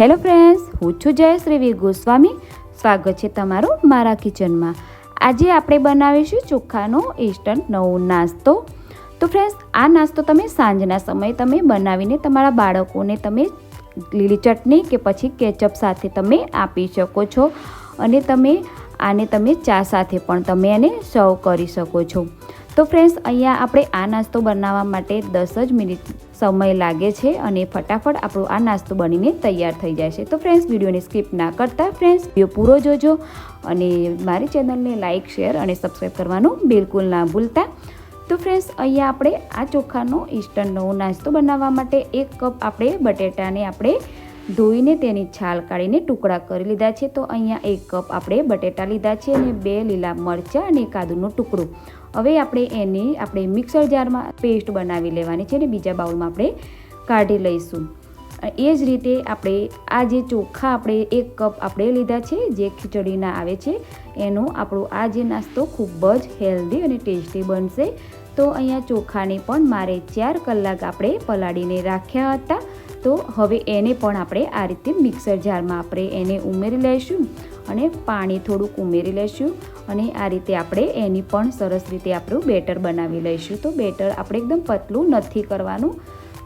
Hello friends, હું છું જયશ્રી ગોસ્વામી. સ્વાગત છે તમારું મારા કિચનમાં. આજે આપણે બનાવીશું ચોખાનો ઇન્સ્ટન્ટ નવો નાસ્તો. તો ફ્રેન્ડ્સ, આ નાસ્તો તમે સાંજના સમયે તમે બનાવીને તમારા બાળકોને તમે લીલી ચટણી કે પછી કેચઅપ સાથે તમે આપી શકો છો અને તમે આને તમે ચા સાથે પણ તમે એને સર્વ કરી શકો છો. તો ફ્રેન્ડ્સ, અહીંયા આપણે આ નાસ્તો બનાવવા માટે દસ જ મિનિટ સમય લાગે છે અને ફટાફટ આપણો આ નાસ્તો બનીને તૈયાર થઈ જાય છે. તો ફ્રેન્ડ્સ વિડીયોને સ્કીપ ના કરતા. ફ્રેન્ડ્સ વીડિયો પૂરો જોજો અને મારી ચેનલને લાઇક શેર અને સબસ્ક્રાઈબ કરવાનું બિલકુલ ના ભૂલતા. તો ફ્રેન્ડ્સ અહીંયા આપણે આ ચોખાનો ઇન્સ્ટન્ટ નવો નાસ્તો બનાવવા માટે એક કપ આપણે બટેટાને આપણે ધોઈને તેની છાલ કાઢીને ટુકડા કરી લીધા છે. તો અહીંયા એક કપ આપણે બટેટા લીધા છે અને બે લીલા મરચાં અને કાદુનું ટુકડું. હવે આપણે એને આપણે મિક્સર જારમાં પેસ્ટ બનાવી લેવાની છે અને બીજા બાઉલમાં આપણે કાઢી લઈશું. એ જ રીતે આપણે આ જે ચોખા આપણે એક કપ આપણે લીધા છે, જે ખીચડીના આવે છે, એનો આપણો આ જે નાસ્તો ખૂબ જ હેલ્ધી અને ટેસ્ટી બનશે. તો અહીંયા ચોખાને પણ મારે ચાર કલાક આપણે પલાળીને રાખ્યા હતા. તો હવે એને પણ આપણે આ રીતે મિક્સર જારમાં આપણે એને ઉમેરી લઈશું અને પાણી થોડુંક ઉમેરી લઈશું અને આ રીતે આપણે એની પણ સરસ રીતે આપણું બેટર બનાવી લઈશું. તો બેટર આપણે એકદમ પતલું નથી કરવાનું,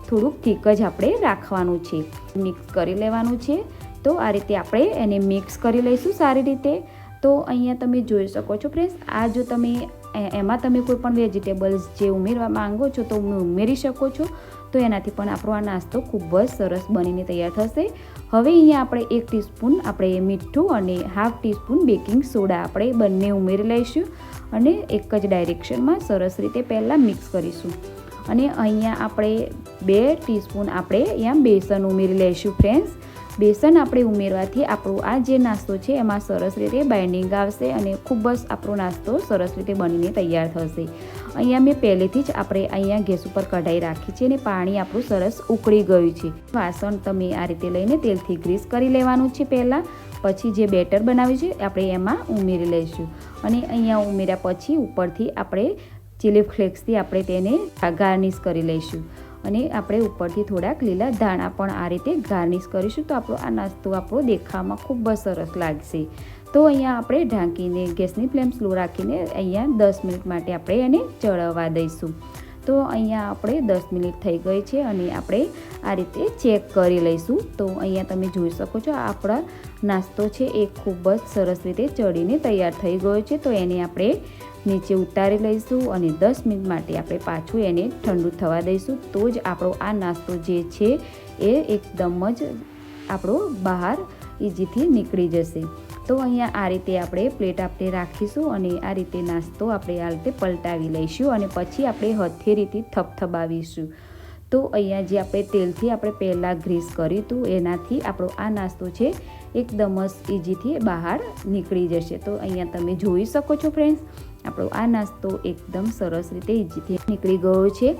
થોડુંક થીક જ આપણે રાખવાનું છે. મિક્સ કરી લેવાનું છે. તો આ રીતે આપણે એને મિક્સ કરી લઈશું સારી રીતે. તો અહીંયા તમે જોઈ શકો છો ફ્રેન્ડ્સ, આ જો તમે એમાં તમે કોઈ પણ વેજીટેબલ્સ જે ઉમેરવા માંગો છો તો ઉમેરી શકો છો. તો એનાથી પણ આપણો આ નાસ્તો ખૂબ જ સરસ બનીને તૈયાર થશે. હવે અહીંયા આપણે એક ટીસ્પૂન આપણે મીઠું અને હાફ ટીસ્પૂન બેકિંગ સોડા આપણે બંને ઉમેરી લઈશું અને એક જ ડાયરેક્શનમાં સરસ રીતે પહેલાં મિક્સ કરીશું. અને અહીંયા આપણે બે ટીસ્પૂન આપણે અહીંયા બેસન ઉમેરી લઈશું, ફ્રેન્ડ્સ. બેસન આપણે ઉમેરવાથી આપણો આ જે નાસ્તો છે, એમાં સરસ રીતે બાઇન્ડિંગ આવશે અને ખૂબ જ આપણો નાસ્તો સરસ રીતે બનીને તૈયાર થશે. અહીંયા મેં પહેલેથી જ આપણે અહીંયા ગેસ ઉપર કઢાઈ રાખી છે અને પાણી આપણું સરસ ઉકળી ગયું છે. વાસણ તમે આ રીતે લઈને તેલથી ગ્રીસ કરી લેવાનું છે પહેલાં, પછી જે બેટર બનાવ્યું છે આપણે એમાં ઉમેરી લઈશું. અને અહીંયા ઉમેર્યા પછી ઉપરથી આપણે ચીલી ફ્લેક્સથી આપણે તેને ગાર્નિશ કરી લઈશું. અને આપણે ઉપરથી થોડાક લીલા ધાણા પણ આ રીતે ગાર્નિશ કરીશું. તો આપણો આ નાસ્તો આપણો દેખાવામાં ખૂબ જ સરસ લાગશે. તો અહીંયા આપણે ઢાંકીને ગેસની ફ્લેમ સ્લો રાખીને અહીંયા દસ મિનિટ માટે આપણે એને ચડવવા દઈશું. તો અહીંયા આપણે દસ મિનિટ થઈ ગઈ છે અને આપણે આ રીતે ચેક કરી લઈશું. તો અહીંયા તમે જોઈ શકો છો આપણા નાસ્તો છે એ ખૂબ જ સરસ રીતે ચડીને તૈયાર થઈ ગયો છે. તો એને આપણે નીચે ઉતારી લઈશું અને દસ મિનિટ માટે આપણે પાછું એને ઠંડુ થવા દઈશું. તો જ આપણો આ નાસ્તો જે છે એ એકદમ જ આપણો બહાર ઇઝીથી નીકળી જશે. તો અહીંયા આ રીતે આપણે પ્લેટ આપણે રાખીશું અને આ રીતે નાસ્તો આપણે આ રીતે પલટાવી લઈશું અને પછી આપણે હથેળીથી થપથપાવીશું. તો અહીંયા જે આપણે તેલથી આપણે પહેલાં ગ્રીસ કર્યું હતું, એનાથી આપણો આ નાસ્તો છે એકદમ જ ઇઝીથી બહાર નીકળી જશે. તો અહીંયા તમે જોઈ શકો છો ફ્રેન્ડ્સ આપણો આ નાસ્તો એકદમ સરસ રીતે ઈજીથી નીકળી ગયો છે.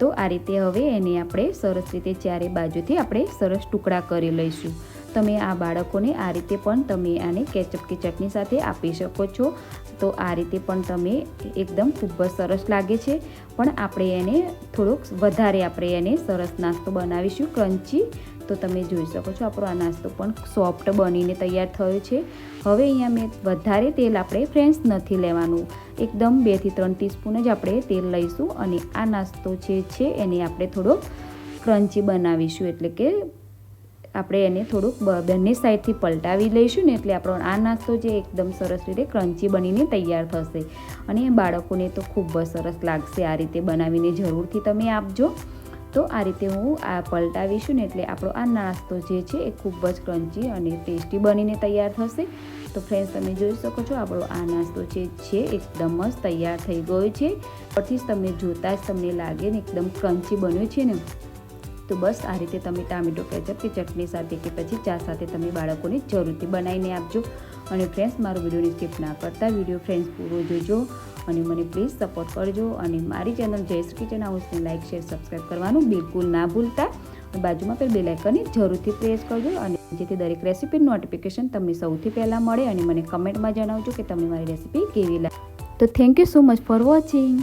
તો આ રીતે હવે એને આપણે સરસ રીતે ચારે બાજુથી આપણે સરસ ટુકડા કરી લઈશું. તમે આ બાળકોને આ રીતે પણ તમે આને કેચઅપ કે ચટણી સાથે આપી શકો છો. તો આ રીતે પણ તમે એકદમ ખૂબ જ સરસ લાગે છે. પણ આપણે એને થોડોક વધારે આપણે એને સરસ નાસ્તો બનાવીશું, ક્રન્ચી. તો તમે જોઈ શકો છો આપણો આ નાસ્તો પણ સોફ્ટ બનીને તૈયાર થયો છે. હવે અહીંયા મેં વધારે તેલ આપણે ફ્રેન્ડ્સ નથી લેવાનું. એકદમ બેથી ત્રણ ટીસ્પૂન જ આપણે તેલ લઈશું અને આ નાસ્તો જે છે એને આપણે થોડો ક્રન્ચી બનાવીશું. એટલે કે આપણે એને થોડુંક બંને સાઈડથી પલટાવી લઈશું ને એટલે આપણો આ નાસ્તો જે એકદમ સરસ રીતે ક્રન્ચી બનીને તૈયાર થશે. અને બાળકોને તો ખૂબ જ સરસ લાગશે આ રીતે બનાવીને જરૂરથી તમે આપજો. તો આ રીતે હું આ પલટાવીશું ને એટલે આપણો આ નાસ્તો જે છે એ ખૂબ જ ક્રન્ચી અને ટેસ્ટી બનીને તૈયાર થશે. તો ફ્રેન્ડ્સ તમે જોઈ શકો છો આપણો આ નાસ્તો જે છે એકદમ જ તૈયાર થઈ ગયો છે. પરથી જ તમે જોતાં જ તમને લાગે ને એકદમ ક્રન્ચી બન્યું છે ને. તો બસ આ રીતે તમે ટામેટો કેચઅપ કે ચટણી સાથે કે પછી ચા સાથે તમે બાળકોને જરૂરથી બનાવીને આપજો. અને ફ્રેન્ડ્સ મારો વિડીયોને સ્કીપ ના કરતા. વીડિયો ફ્રેન્ડ્સ પૂરો જોજો અને મને પ્લીઝ સપોર્ટ કરજો. અને મારી ચેનલ જયશ્રી કિચન હાઉસને લાઇક શેર સબસ્ક્રાઈબ કરવાનું બિલકુલ ના ભૂલતા. બાજુમાં પર બેલ લાઇકનને જરૂરથી પ્રેસ કરજો. અને જેથી દરેક રેસીપીનું નોટિફિકેશન તમને સૌથી પહેલાં મળે. અને મને કમેન્ટમાં જણાવજો કે તમને મારી રેસીપી કેવી લાગે. તો thank you so much for watching